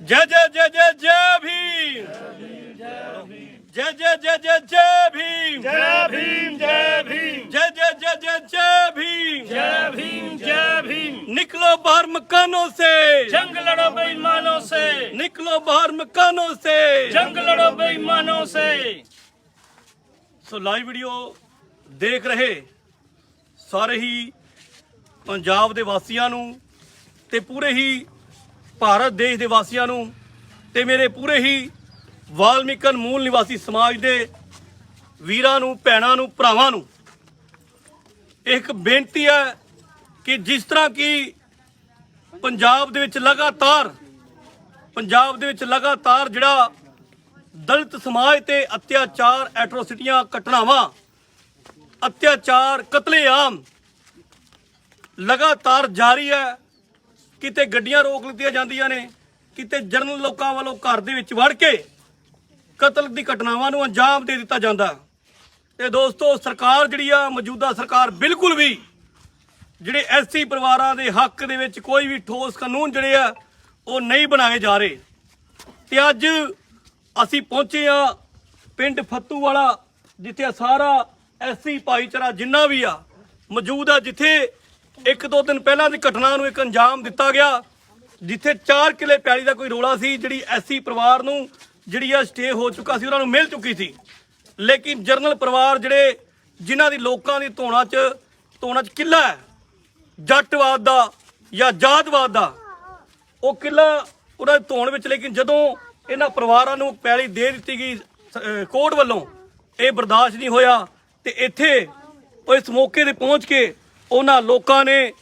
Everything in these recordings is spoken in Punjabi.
ਜੈ ਜੈ ਜੈ ਜੈ ਜੈ ਭੀਮ ਜੈ ਜੈ ਜੈ ਜੈ ਜੈ ਭੀਮ ਜੈ ਭੀਮ ਜੈ निकलो बाहर मकानों से जंग लड़ो बेईमानों से निकलो बाहर मकानों से जंग लड़ो बेईमानों से ਸੋ ਲਾਈਵ ਵੀਡੀਓ ਦੇਖ ਰਹੇ ਸਾਰੇ ਹੀ ਪੰਜਾਬ ਦੇ ਵਾਸੀਆਂ ਨੂੰ ਤੇ ਪੂਰੇ ਹੀ ਭਾਰਤ ਦੇਸ਼ ਦੇ ਵਾਸੀਆਂ ਨੂੰ ਤੇ ਮੇਰੇ ਪੂਰੇ ਹੀ ਵਾਲਮੀਕਨ ਮੂਲ ਨਿਵਾਸੀ ਸਮਾਜ ਦੇ ਵੀਰਾਂ ਨੂੰ ਭੈਣਾਂ ਨੂੰ ਭਰਾਵਾਂ ਨੂੰ ਇੱਕ ਬੇਨਤੀ ਹੈ ਕਿ ਜਿਸ ਤਰ੍ਹਾਂ ਕਿ ਪੰਜਾਬ ਦੇ ਵਿੱਚ ਲਗਾਤਾਰ, ਪੰਜਾਬ ਦੇ ਵਿੱਚ ਲਗਾਤਾਰ ਜਿਹੜਾ ਦਲਿਤ ਸਮਾਜ ਤੇ ਅਤਿਆਚਾਰ, ਐਟਰੋਸਿਟੀਆਂ, ਘਟਨਾਵਾਂ, ਅਤਿਆਚਾਰ ਕਤਲੇਆਮ ਲਗਾਤਾਰ ਜਾਰੀ ਹੈ। ਕਿਤੇ ਗੱਡੀਆਂ ਰੋਕ ਲਿੱਤੀਆਂ ਜਾਂਦੀਆਂ ਨੇ, ਕਿਤੇ ਜਰਨਲ ਲੋਕਾਂ ਵੱਲੋਂ ਘਰ ਦੇ ਵਿੱਚ ਵੜ ਕੇ ਕਤਲ ਦੀ ਘਟਨਾਵਾਂ ਨੂੰ ਅੰਜਾਮ ਦੇ ਦਿੱਤਾ ਜਾਂਦਾ। ਤੇ ਦੋਸਤੋ, ਸਰਕਾਰ ਜਿਹੜੀ ਆ, ਮੌਜੂਦਾ ਸਰਕਾਰ ਬਿਲਕੁਲ ਵੀ ਜਿਹੜੇ ਐਸਸੀ ਪਰਿਵਾਰਾਂ ਦੇ ਹੱਕ ਦੇ ਵਿੱਚ ਕੋਈ ਵੀ ਠੋਸ ਕਾਨੂੰਨ ਜਿਹੜੇ ਆ, ਉਹ ਨਹੀਂ ਬਣਾਏ ਜਾ ਰਹੇ। ਤੇ ਅੱਜ ਅਸੀਂ ਪਹੁੰਚੇ ਆ ਪਿੰਡ ਫੱਤੂ ਵਾਲਾ, ਜਿੱਥੇ ਸਾਰਾ ਐਸਸੀ ਭਾਈਚਾਰਾ ਜਿੰਨਾ ਵੀ ਆ, ਮੌਜੂਦ ਆ, ਜਿੱਥੇ ਇੱਕ ਦੋ ਦਿਨ ਪਹਿਲਾਂ ਦੀ ਘਟਨਾ ਨੂੰ ਇੱਕ ਅੰਜਾਮ ਦਿੱਤਾ ਗਿਆ, ਜਿੱਥੇ 4 ਕਿਲੇ ਪੈਲੀ ਦਾ ਕੋਈ ਰੋਲਾ ਸੀ, ਜਿਹੜੀ ਐਸਸੀ ਪਰਿਵਾਰ ਨੂੰ ਜਿਹੜੀ ਆ ਸਟੇ ਹੋ ਚੁੱਕਾ ਸੀ, ਉਹਨਾਂ ਨੂੰ ਮਿਲ ਚੁੱਕੀ ਸੀ। ਲੇਕਿਨ ਜਰਨਲ ਪਰਿਵਾਰ ਜਿਹੜੇ ਜਿਨ੍ਹਾਂ ਦੀ ਲੋਕਾਂ ਦੀ ਧੋਣਾ 'ਚ ਧੋਣਾ 'ਚ ਕਿੱਲਾ ਹੈ ਜੱਟਵਾਦ ਦਾ ਜਾਂ ਜਾਤਵਾਦ ਦਾ, ਉਹ ਕਿਲਾ ਉਹਨਾਂ ਦੇ ਧੋਣ ਵਿੱਚ, ਲੇਕਿਨ ਜਦੋਂ ਇਹਨਾਂ ਪਰਿਵਾਰਾਂ ਨੂੰ ਪੈਲੀ ਦੇ ਦਿੱਤੀ ਗਈ ਕੋਰਟ ਵੱਲੋਂ, ਇਹ ਬਰਦਾਸ਼ਤ ਨਹੀਂ ਹੋਇਆ, ਤੇ ਇੱਥੇ ਇਸ ਮੌਕੇ ਤੇ ਪਹੁੰਚ ਕੇ ਉਹਨਾਂ ਲੋਕਾਂ ਨੇ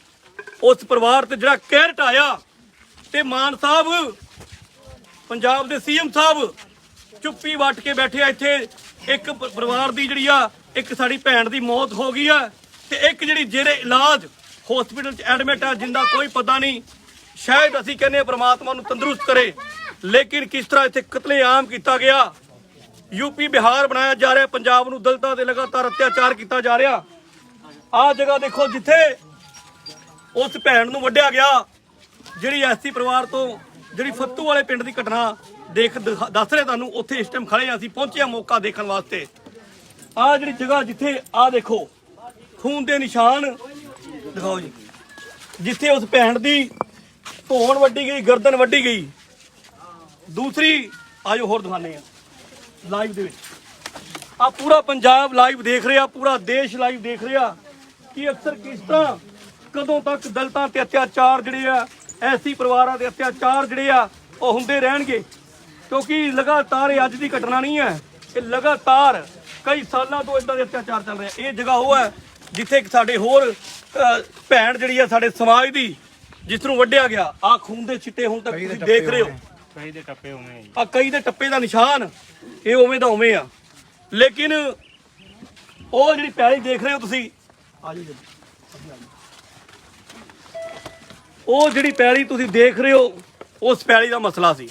ਉਸ ਪਰਿਵਾਰ ਤੇ ਜਿਹੜਾ ਕਹਿਰ ਢਾਇਆ ਤੇ ਮਾਨ ਸਾਹਿਬ, ਪੰਜਾਬ ਦੇ ਸੀਐਮ ਸਾਹਿਬ ਚੁੱਪੀ ਵੱਟ ਕੇ ਬੈਠੇ ਆ ਇੱਥੇ, ਇੱਕ ਪਰਿਵਾਰ ਦੀ ਜਿਹੜੀ ਆ, ਇੱਕ ਸਾਡੀ ਭੈਣ ਦੀ ਮੌਤ ਹੋ ਗਈ ਆ, ਤੇ ਇੱਕ ਜਿਹੜੀ ਜਿਹੜੇ ਇਲਾਜ ਹਸਪੀਟਲ 'ਚ ਐਡਮਿਟ ਆ, ਜਿੰਦਾ ਕੋਈ ਪਤਾ ਨਹੀਂ। ਸ਼ਾਇਦ ਅਸੀਂ ਕਹਿੰਦੇ ਆ ਪ੍ਰਮਾਤਮਾ ਨੂੰ ਤੰਦਰੁਸਤ ਕਰੇ, ਲੇਕਿਨ ਕਿਸ ਤਰ੍ਹਾਂ ਇੱਥੇ ਕਤਲੇਆਮ ਕੀਤਾ ਗਿਆ? ਯੂਪੀ ਬਿਹਾਰ ਬਣਾਇਆ ਜਾ ਰਿਹਾ, ਪੰਜਾਬ ਨੂੰ ਦਲਤਾਂ ਤੇ ਲਗਾਤਾਰ ਅਤਿਆਚਾਰ ਕੀਤਾ ਜਾ ਰਿਹਾ। ਆਹ ਜਗ੍ਹਾ ਦੇਖੋ ਜਿੱਥੇ ਉਸ ਭੈਣ ਨੂੰ ਵੱਢਿਆ ਗਿਆ, ਜਿਹੜੀ ਐਸੀ ਪਰਿਵਾਰ ਤੋਂ, ਜਿਹੜੀ ਫੱਤੂ ਵਾਲੇ ਪਿੰਡ ਦੀ ਘਟਨਾ ਦੇਖ ਦਿਖਾ- ਦੱਸ ਰਹੇ ਤੁਹਾਨੂੰ, ਉੱਥੇ ਇਸ ਟਾਈਮ ਖੜੇ ਹਾਂ ਅਸੀਂ ਪਹੁੰਚਿਆ ਮੌਕਾ ਦੇਖਣ ਵਾਸਤੇ। ਆਹ ਜਿਹੜੀ ਜਗ੍ਹਾ ਜਿੱਥੇ, ਆਹ ਦੇਖੋ, ਖੂਨ ਦੇ ਨਿਸ਼ਾਨ ਦਿਖਾਓ ਜੀ। ਜਿੱਥੇ ਉਸ ਭੈਣ ਦੀ ਧੌਣ ਵੱਡੀ ਗਈ, ਗਰਦਨ ਵੱਡੀ ਗਈ। ਦੂਸਰੀ, ਆਜੋ ਹੋਰ ਦਿਖਾਣੇ ਆ ਲਾਈਵ ਦੇ ਵਿੱਚ। ਆ ਪੂਰਾ ਪੰਜਾਬ ਲਾਈਵ ਦੇਖ ਰਿਹਾ, ਪੂਰਾ ਦੇਸ਼ ਲਾਈਵ ਦੇਖ ਰਿਹਾ। ਕਿ ਅਕਸਰ ਕਿਸ ਤਰ੍ਹਾਂ ਕਦੋਂ ਤੱਕ ਦਲਤਾਂ ਤੇ ਅਤਿਆਚਾਰ ਜਿਹੜੇ ਆ, ਐਸੀ ਪਰਿਵਾਰਾਂ ਦੇ ਅਤਿਆਚਾਰ ਜਿਹੜੇ ਆ, ਉਹ ਹੁੰਦੇ ਰਹਿਣਗੇ। ਕਿਉਂਕਿ ਲਗਾਤਾਰ ਇਹ ਅੱਜ ਦੀ ਘਟਨਾ ਨਹੀਂ ਹੈ। ਇਹ ਲਗਾਤਾਰ ਕਈ ਸਾਲਾਂ ਤੋਂ ਇਦਾਂ ਦੇ ਅਤਿਆਚਾਰ ਚੱਲ ਰਿਹਾ ਇਹ ਜਗ੍ਹਾ ਉਹ ਹੈ ਜਿੱਥੇ ਸਾਡੇ ਹੋਰ ਭੈਣ ਜਿਹੜੀ ਆ ਸਾਡੇ ਸਮਾਜ ਦੀ ਜਿਸ ਨੂੰ ਵੱਢਿਆ ਗਿਆ ਆ ਖੂਨ ਦੇ ਛਿੱਟੇ ਹੁਣ ਤੱਕ ਤੁਸੀਂ ਦੇਖ ਰਹੇ ਹੋ। ਕਈ ਦੇ ਟੱਪੇ ਹੋਵੇਂ ਜੀ। ਆ ਕਈ ਦੇ ਟੱਪੇ ਦਾ ਨਿਸ਼ਾਨ ਇਹ ਉਵੇਂ ਦਾ ਉਵੇਂ ਆ। ਲੇਕਿਨ ਉਹ ਜਿਹੜੀ ਪੈਲੀ ਦੇਖ ਰਹੇ ਹੋ ਤੁਸੀਂ ਆ ਜੀ। ਉਹ ਜਿਹੜੀ ਪੈਲੀ ਤੁਸੀਂ ਦੇਖ ਰਹੇ ਹੋ ਉਸ ਪੈਲੀ ਦਾ ਮਸਲਾ ਸੀ।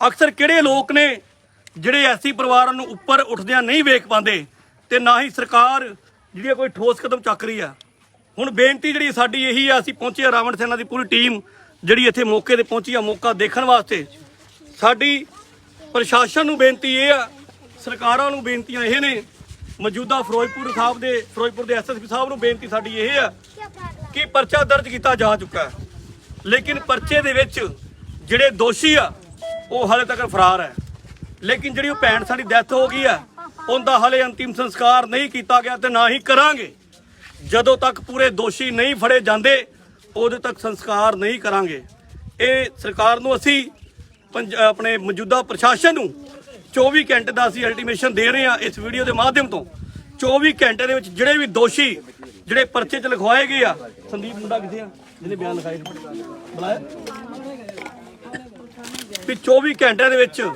ਅਕਸਰ ਕਿਹੜੇ ਲੋਕ ਨੇ ਜਿਹੜੇ ਐਸੀ ਪਰਿਵਾਰਾਂ ਨੂੰ ਉੱਪਰ ਉੱਠਦਿਆਂ ਨਹੀਂ ਵੇਖ ਪਾਉਂਦੇ ਤੇ ਨਾ ਹੀ ਸਰਕਾਰ ਜਿਹੜੀ ਕੋਈ ਠੋਸ ਕਦਮ ਚੱਕ ਰਹੀ ਆ? ਹੁਣ ਬੇਨਤੀ ਜਿਹੜੀ ਸਾਡੀ ਇਹੀ ਆ, ਅਸੀਂ ਪਹੁੰਚੇ ਰਾਵਣ ਸੈਨਾ ਦੀ ਪੂਰੀ ਟੀਮ ਜਿਹੜੀ ਇੱਥੇ ਮੌਕੇ ਤੇ ਪਹੁੰਚੀ ਆ, ਮੌਕਾ ਦੇਖਣ ਵਾਸਤੇ। ਸਾਡੀ ਪ੍ਰਸ਼ਾਸਨ ਨੂੰ ਬੇਨਤੀ ਇਹ ਆ, ਸਰਕਾਰਾਂ ਨੂੰ ਬੇਨਤੀਆਂ ਇਹ ਨੇ, ਮੌਜੂਦਾ ਫਿਰੋਜ਼ਪੁਰ ਸਾਹਿਬ ਦੇ, ਫਿਰੋਜ਼ਪੁਰ ਦੇ ਐਸਐਸਪੀ ਸਾਹਿਬ ਨੂੰ ਬੇਨਤੀ ਸਾਡੀ ਇਹ ਆ ਕਿ ਪਰਚਾ ਦਰਜ ਕੀਤਾ ਜਾ ਚੁੱਕਾ ਹੈ। ਲੇਕਿਨ ਪਰਚੇ ਦੇ ਵਿੱਚ ਜਿਹੜੇ ਦੋਸ਼ੀ ਆ, ਉਹ ਹਾਲੇ ਤੱਕ ਫਰਾਰ ਹੈ। ਲੇਕਿਨ ਜਿਹੜੀ ਉਹ ਭੈਣ ਸਾਡੀ ਡੈਥ ਹੋ ਗਈ ਆ, ਉਹਦਾ ਹਾਲੇ ਅੰਤਿਮ ਸੰਸਕਾਰ ਨਹੀਂ ਕੀਤਾ ਗਿਆ ਤੇ ਨਾ ਹੀ ਕਰਾਂਗੇ। ਜਦੋਂ ਤੱਕ ਪੂਰੇ ਦੋਸ਼ੀ ਨਹੀਂ ਫੜੇ ਜਾਂਦੇ, ਉਦੋਂ ਤੱਕ ਸੰਸਕਾਰ ਨਹੀਂ ਕਰਾਂਗੇ। ਇਹ ਸਰਕਾਰ ਨੂੰ ਅਸੀਂ ਪੰਜ- ਆਪਣੇ ਮੌਜੂਦਾ ਪ੍ਰਸ਼ਾਸਨ ਨੂੰ 24 ਘੰਟੇ ਦਾ ਅਸੀਂ ਅਲਟੀਮੇਸ਼ਨ ਦੇ ਰਹੇ ਹਾਂ ਇਸ ਵੀਡੀਓ ਦੇ ਮਾਧਿਅਮ ਤੋਂ। 24 ਘੰਟੇ ਦੇ ਵਿੱਚ ਜਿਹੜੇ ਵੀ ਦੋਸ਼ੀ, ਜਿਹੜੇ ਪਰਚੇ 'ਚ ਲਿਖਵਾਏ ਗਏ ਆ, ਸੰਦੀਪ ਮੁੰਡਾ ਕਿੱਥੇ ਆ? ਜਿਹਨੇ ਬਿਆਨ ਲਿਖਾਏ ਬੁਲਾਇਆ? ਵੀ 24 ਘੰਟਿਆਂ ਦੇ ਵਿੱਚ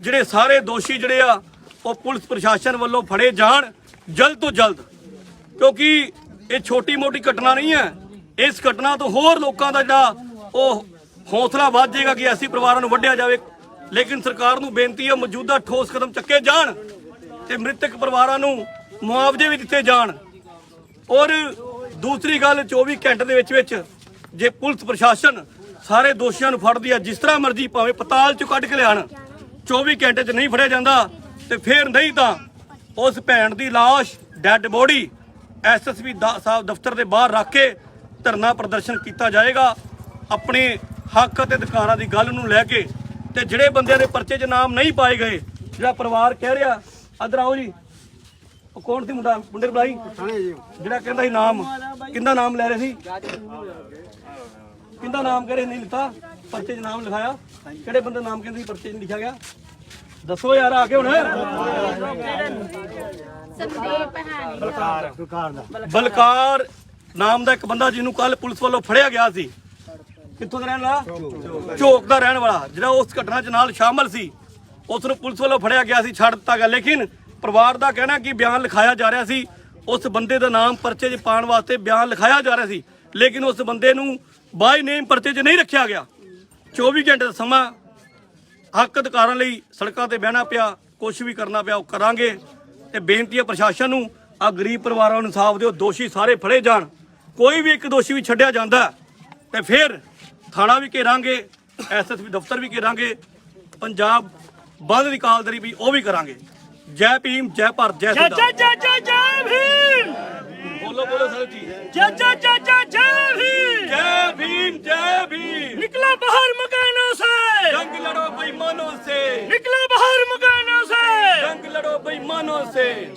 ਜਿਹੜੇ ਸਾਰੇ ਦੋਸ਼ੀ ਜਿਹੜੇ ਆ, ਉਹ ਪੁਲਿਸ ਪ੍ਰਸ਼ਾਸਨ ਵੱਲੋਂ ਫੜੇ ਜਾਣ, ਜਲਦ ਤੋਂ ਜਲਦ। ਕਿਉਂਕਿ ਇਹ ਛੋਟੀ ਮੋਟੀ ਘਟਨਾ ਨਹੀਂ ਹੈ। ਇਸ ਘਟਨਾ ਤੋਂ ਹੋਰ ਲੋਕਾਂ ਦਾ ਜਿਹੜਾ ਉਹ ਹੌਸਲਾ ਵੱਧ ਜਾਏਗਾ ਕਿ ਐਸੀ ਪਰਿਵਾਰਾਂ ਨੂੰ ਵੱਢਿਆ ਜਾਵੇ। ਲੇਕਿਨ ਸਰਕਾਰ ਨੂੰ ਬੇਨਤੀ ਹੈ, ਮੌਜੂਦਾ ਠੋਸ ਕਦਮ ਚੱਕੇ ਜਾਣ ਤੇ ਮ੍ਰਿਤਕ ਪਰਿਵਾਰਾਂ ਨੂੰ ਮੁਆਵਜ਼ੇ ਵੀ ਦਿੱਤੇ ਜਾਣ। ਔਰ ਦੂਸਰੀ ਗੱਲ 24 ਘੰਟੇ ਦੇ ਵਿੱਚ ਵਿੱਚ ਜੇ ਪੁਲਿਸ ਪ੍ਰਸ਼ਾਸਨ ਸਾਰੇ ਦੋਸ਼ੀਆਂ ਨੂੰ ਫੜਦੀ ਆ ਜਿਸ ਤਰ੍ਹਾਂ ਮਰਜ਼ੀ ਭਾਵੇਂ ਪਤਾਲ ਚੋਂ ਕੱਢ ਕੇ ਲਿਆਣ 24 ਘੰਟੇ 'ਚ ਨਹੀਂ ਫੜਿਆ ਜਾਂਦਾ ਤੇ ਫਿਰ ਨਹੀਂ ਤਾਂ ਉਸ ਭੈਣ ਦੀ ਲਾਸ਼, ਡੈੱਡ ਬੋਡੀ ਐਸਐਸਪੀ ਸਾਹਿਬ ਦਫ਼ਤਰ ਦੇ ਬਾਹਰ ਰੱਖ ਕੇ ਧਰਨਾ ਪ੍ਰਦਰਸ਼ਨ ਕੀਤਾ ਜਾਏਗਾ। ਆਪਣੇ ਹੱਕ ਅਤੇ ਅਧਿਕਾਰਾਂ ਦੀ ਗੱਲ ਨੂੰ ਲੈ ਕੇ ਤੇ ਜਿਹੜੇ ਬੰਦਿਆਂ ਦੇ ਪਰਚੇ 'ਚ ਨਾਮ ਨਹੀਂ ਪਾਏ ਗਏ, ਜਿਹੜਾ ਪਰਿਵਾਰ ਕਹਿ ਰਿਹਾ ਅਦਰ ਆਓ ਜੀ। ਉਹ ਕੌਣ ਸੀ ਮੁੰਡਾ? ਮੁੰਡੇ ਬੁਲਾਈ ਜਿਹੜਾ ਕਹਿੰਦਾ ਸੀ ਨਾਮ। ਕਿੰਦਾ ਨਾਮ ਲੈ ਰਹੇ ਸੀ? ਕਿੰਦਾ ਨਾਮ ਕਰੇ ਨਹੀਂ ਲਿਖਾ ਪਰਚੇ 'ਚ ਨਾਮ ਲਿਖਾਇਆ। ਕਿਹੜੇ ਬੰਦੇ ਦਾ ਨਾਮ ਕਹਿੰਦੇ ਸੀ? ਪਰਚੇ 'ਚ ਲਿਖਿਆ ਗਿਆ। ਦੱਸੋ ਯਾਰ ਆ ਕੇ ਹੁਣ। ਸੰਦੀਪ ਬਲਕਾਰ। ਨਾਮ ਦਾ ਇੱਕ ਬੰਦਾ ਜਿਹਨੂੰ ਕੱਲ ਪੁਲਿਸ ਵੱਲੋਂ ਫੜਿਆ ਗਿਆ ਸੀ। ਕਿੱਥੋਂ ਦਾ ਰਹਿਣ ਵਾਲਾ? ਝੋਕ ਦਾ ਰਹਿਣ ਵਾਲਾ। ਜਿਹੜਾ ਉਸ ਘਟਨਾ 'ਚ ਨਾਲ ਸ਼ਾਮਲ ਸੀ ਉਸ ਨੂੰ ਪੁਲਿਸ ਵੱਲੋਂ ਫੜਿਆ ਗਿਆ ਸੀ ਛੱਡ ਦਿੱਤਾ ਗਿਆ। ਲੇਕਿਨ ਪਰਿਵਾਰ ਦਾ ਕਹਿਣਾ ਕਿ ਬਿਆਨ ਲਿਖਾਇਆ ਜਾ ਰਿਹਾ ਸੀ ਉਸ ਬੰਦੇ ਦਾ ਨਾਮ ਪਰਚੇ 'ਚ ਪਾਉਣ ਵਾਸਤੇ ਬਿਆਨ ਲਿਖਾਇਆ ਜਾ ਰਿਹਾ ਸੀ। ਲੇਕਿਨ ਉਸ ਬੰਦੇ ਨੂੰ ਬਾਈ ਨੇਮ ਪਰਚੇ 'ਚ ਨਹੀਂ ਰੱਖਿਆ ਗਿਆ। 24 ਘੰਟੇ ਦਾ ਸਮਾਂ ਹੱਕ ਅਧਿਕਾਰਾਂ ਲਈ ਸੜਕਾਂ ਤੇ ਬਹਿਣਾ ਪਿਆ ਕੁਝ ਵੀ ਕਰਨਾ ਪਿਆ ਉਹ ਕਰਾਂਗੇ। ਤੇ ਬੇਨਤੀ ਹੈ ਪ੍ਰਸ਼ਾਸਨ ਨੂੰ ਆ ਗਰੀਬ ਪਰਿਵਾਰਾਂ ਨੂੰ ਇਨਸਾਫ ਦਿਓ ਦੋਸ਼ੀ ਸਾਰੇ ਫੜੇ ਜਾਣ। ਕੋਈ ਵੀ ਇੱਕ ਦੋਸ਼ੀ ਵੀ ਛੱਡਿਆ ਜਾਂਦਾ ਤੇ ਫਿਰ ਥਾਣਾ ਵੀ ਘੇਰਾਂਗੇ ਐਸਐਸਪੀ ਦਫ਼ਤਰ ਵੀ ਘੇਰਾਂਗੇ ਪੰਜਾਬ ਬੰਦ ਦੀ ਕਾਲਦਰੀ ਵੀ ਉਹ ਵੀ ਕਰਾਂਗੇ। ਜੈ ਭੀਮ ਜੈ ਭਾਰਤ ਜੈ ਸੰਵਿਧਾਨ ਬੋਲੋ ਬੋਲੋ ਸਾਰੇ ਜੀ ਜੈ ਜੈ ਜੈ say.